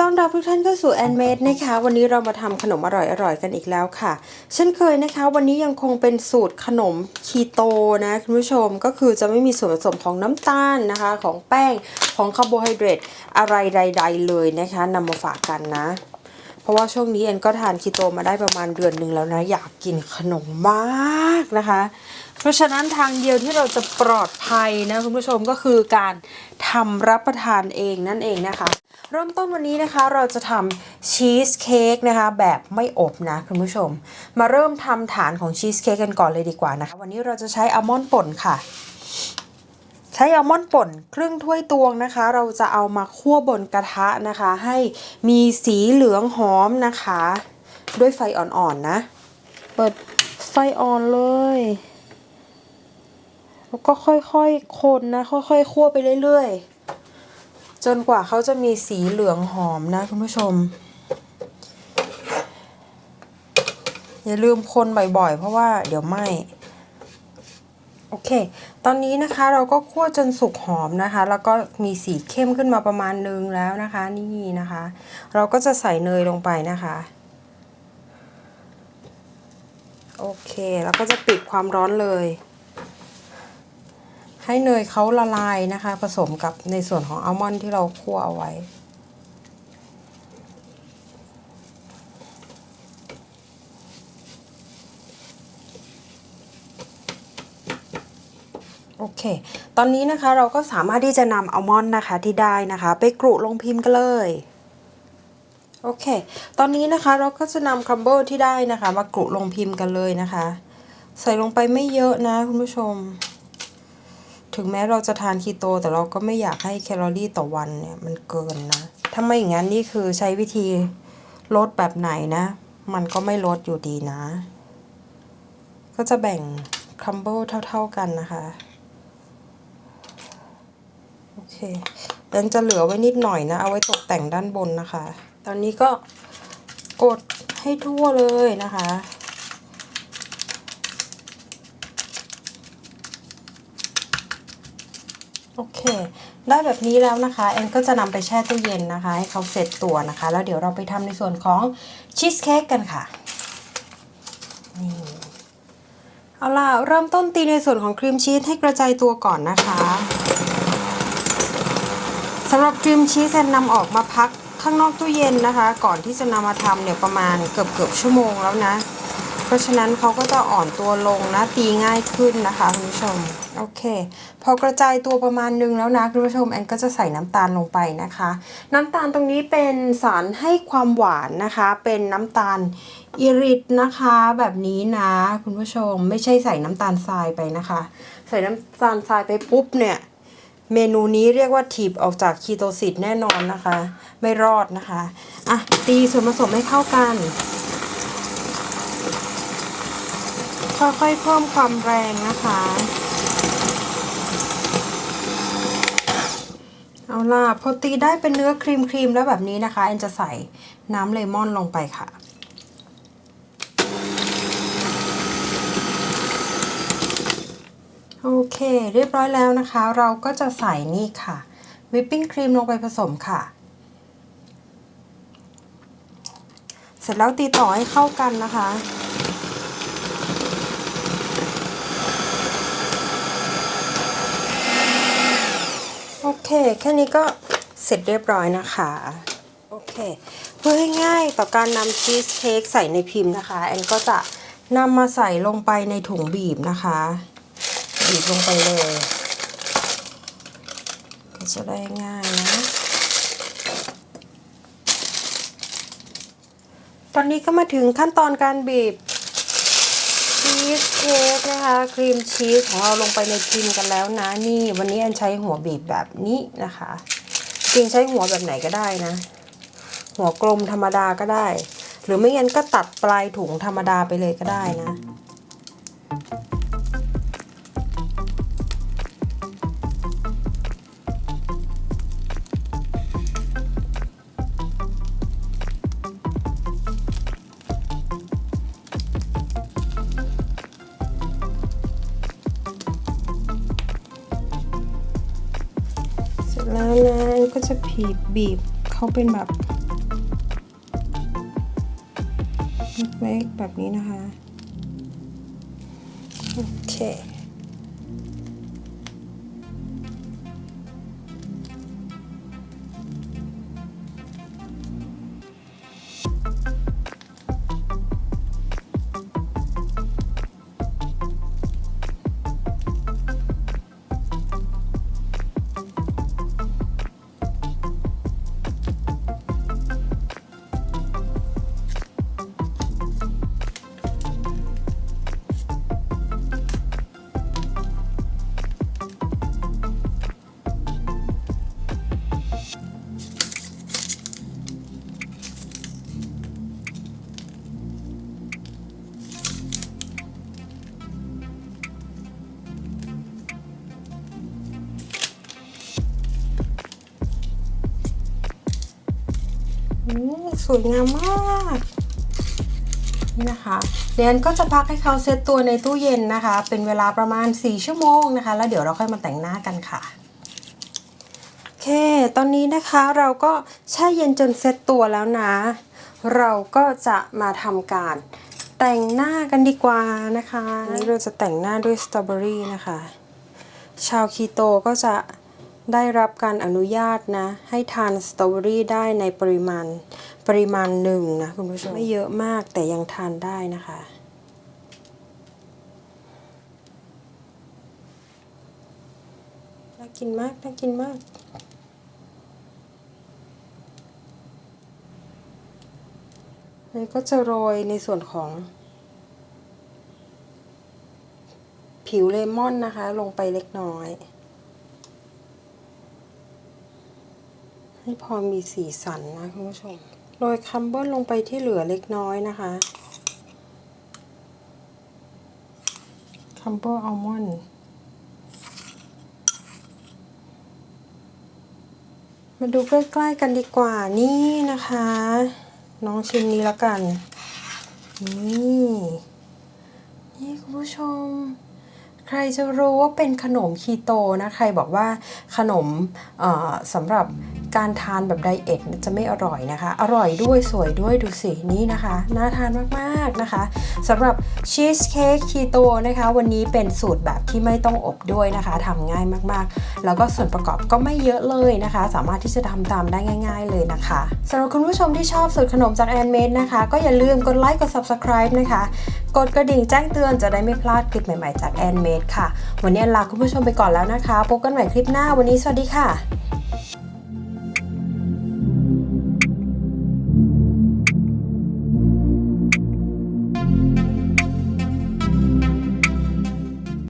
ต้อนรับทุกท่านเข้าสู่แอนเมดนะคะ วันนี้เรามาทำขนมอร่อยๆกันอีกแล้วค่ะ เช่นเคยนะคะ วันนี้ยังคงเป็นสูตรขนมคีโตนะคุณผู้ชมก็คือจะไม่มีส่วนผสมของน้ำตาลนะคะ ของแป้งของคาร์โบไฮเดรตอะไรใด ๆ เลยนะคะนำมาฝากกันนะ เพราะว่าช่วงนี้แอนก็ทานคีโตมาได้ประมาณเดือนหนึ่งแล้วนะ อยากกินขนมมากนะคะ เพราะฉะนั้นทางเดียวที่เราจะปลอดภัยนะคุณผู้ชมก็คือการทำรับประทานเองนั่นเองนะคะ เริ่มต้นวันนี้นะคะเราจะทำชีสเค้กนะคะแบบไม่อบนะคุณผู้ชม มาเริ่มทำฐานของชีสเค้กกันก่อนเลยดีกว่านะคะ วันนี้เราจะใช้อัลมอนด์ป่นค่ะ ใช้อัลมอนด์ป่นครึ่งถ้วยตวงนะคะ เราจะเอามาคั่วบนกระทะนะคะ ให้มีสีเหลืองหอมนะคะ ด้วยไฟอ่อนๆนะ เปิดไฟอ่อนเลยแล้วก็ค่อยๆคนนะ ค่อยๆคั่วไปเรื่อยๆ จนกว่าเขาจะมีสีเหลืองหอมนะคุณผู้ชม อย่าลืมคนบ่อยๆ เพราะว่าเดี๋ยวไหม้ โอเค ตอนนี้นะคะเราก็คั่วจนสุกหอมนะคะ แล้วก็มีสีเข้มขึ้นมาประมาณนึงแล้วนะคะ นี่นะคะ เราก็จะใส่เนยลงไปนะคะโอเค แล้วก็จะปิดความร้อนเลย ให้เนยเขาละลายนะคะ ผสมกับในส่วนของอัลมอนด์ที่เราคั่วเอาไว้ เค ตอนนี้นะคะเราก็สามารถที่จะนำอัลมอนด์นะคะที่ได้นะคะ ไปกรุลงพิมพ์กันเลยโอเค ตอนนี้นะคะเราก็จะนำครัมเบิลที่ได้นะคะ มากรุลงพิมพ์กันเลยนะคะ ใส่ลงไปไม่เยอะนะคุณผู้ชม ถึงแม้เราจะทานคีโต แต่เราก็ไม่อยากให้แคลอรี่ต่อวันเนี่ยมันเกินนะ ถ้าไม่อย่างนั้นนี่คือใช้วิธีลดแบบไหนนะ มันก็ไม่ลดอยู่ดีนะ ก็จะแบ่งครัมเบิลเท่า ๆกันนะคะ โอเคเดนจะเหลือไว้นิดหน่อยนะ เอาไว้ตกแต่งด้านบนนะคะ ตอนนี้ก็กดให้ทั่วเลยนะคะ โอเค ได้แบบนี้แล้วนะคะแอนก็จะนำไปแช่ตู้เย็นนะคะ ให้เขาเสร็จตัวนะคะ แล้วเดี๋ยวเราไปทำในส่วนของชีสเค้กกันค่ะ นี่ เอาล่ะ เริ่มต้นตีในส่วนของครีมชีสให้กระจายตัวก่อนนะคะำหรับครีมชีสแอนนำออกมาพักข้างนอกตู้เย็นนะคะ ก่อนที่จะนำมาทำเนี่ยประมาณเกือบเกือบชั่วโมงแล้วนะ เพราะฉะนั้นเขาก็จะอ่อนตัวลงนะ ตีง่ายขึ้นนะคะคุณผู้ชมโอเค พอกระจายตัวประมาณนึงแล้วนะคุณผู้ชมแอนก็จะใส่น้ำตาลลงไปนะคะ น้ำตาลตรงนี้เป็นสารให้ความหวานนะคะ เป็นน้ำตาลอิริตนะคะ แบบนี้นะคุณผู้ชมไม่ใช่ใส่น้ำตาลทรายไปนะคะ ใส่น้ำตาลทรายไปปุ๊บเนี่ย เมนูนี้เรียกว่าถีบออกจากคีโตซิสแน่นอนนะคะ ไม่รอดนะคะ อะ ตีส่วนผสมให้เข้ากัน ค่อยๆเพิ่มความแรงนะคะ เอาล่ะ พอตีได้เป็นเนื้อครีมครีมๆแล้วแบบนี้นะคะ แอนจะใส่น้ำเลมอนลงไปค่ะ โอเค เรียบร้อยแล้วนะคะ เราก็จะใส่นี่ค่ะ วิปปิ้งครีมลงไปผสมค่ะ เสร็จแล้วตีต่อให้เข้ากันนะคะโอเค แค่นี้ก็เสร็จเรียบร้อยนะคะ โอเค เพื่อให้ง่ายต่อการนำชีสเค้กใส่ในพิมพ์นะคะ แอนก็จะนำมาใส่ลงไปในถุงบีบนะคะ บีบลงไปเลยก็จะได้ง่ายนะ ตอนนี้ก็มาถึงขั้นตอนการบีบชีสเค้กนะคะ ครีมชีสของเราลงไปในพิมพ์กันแล้วนะ นี่วันนี้อันใช้หัวบีบแบบนี้นะคะ จริงใช้หัวแบบไหนก็ได้นะ หัวกลมธรรมดาก็ได้ หรือไม่งั้นก็ตัดปลายถุงธรรมดาไปเลยก็ได้นะ แล้วล้วก็จะผีบบีบเขาเป็นแบบเล็กๆแบบนี้นะคะ โอเค สวยงามมากนี่นะคะเดนก็จะพักให้เขาเซตตัวในตู้เย็นนะคะ เป็นเวลาประมาณ 4 ชั่วโมงนะคะ แล้วเดี๋ยวเราค่อยมาแต่งหน้ากันค่ะโอเค ตอนนี้นะคะเราก็แช่เย็นจนเซตตัวแล้วนะ เราก็จะมาทำการแต่งหน้ากันดีกว่านะคะนนี้เราจะแต่งหน้าด้วยสตรอเบอรี่นะคะ ชาวคีโตก็จะ ได้รับการอนุญาตนะ ให้ทานสตรอเบอรี่ได้ในปริมาณปริมาณหนึ่งนะคุณผู้ชมไม่เยอะมากแต่ยังทานได้นะคะน่ากินมากน่ากินมากนี่ก็จะโรยในส่วนของผิวเลมอนนะคะ ลงไปเล็กน้อย ให้พอมีสีสันนะคุณผู้ชม โรยคัมเบิลลงไปที่เหลือเล็กน้อยนะคะ คัมเบิลอัลมอนด์มาดูใกล้ๆกันดีกว่านี่นะคะ น้องชิ้นนี้แล้วกัน นี่ นี่คุณผู้ชม ใครจะรู้ว่าเป็นขนมคีโตนะ ใครบอกว่าขนมสำหรับ การทานแบบไดเอทจะไม่อร่อยนะคะ อร่อยด้วยสวยด้วยดูสินี่นะคะ น่าทานมากๆนะคะสำหรับชีสเค้กคีโตนะคะ วันนี้เป็นสูตรแบบที่ไม่ต้องอบด้วยนะคะทำง่ายมากๆ แล้วก็ส่วนประกอบก็ไม่เยอะเลยนะคะ สามารถที่จะทำตามได้ง่าย ๆ เลยนะคะสำหรับคุณผู้ชมที่ชอบสูตรขนมจากแอนเมดนะคะ ก็อย่าลืมกดไลค์กด subscribe นะคะ กดกระดิ่งแจ้งเตือนจะได้ไม่พลาดคลิปใหม่ๆจากแอนเมดค่ะ วันนี้ลาคุณผู้ชมไปก่อนแล้วนะคะพบกันใหม่คลิปหน้าวันนี้สวัสดีค่ะ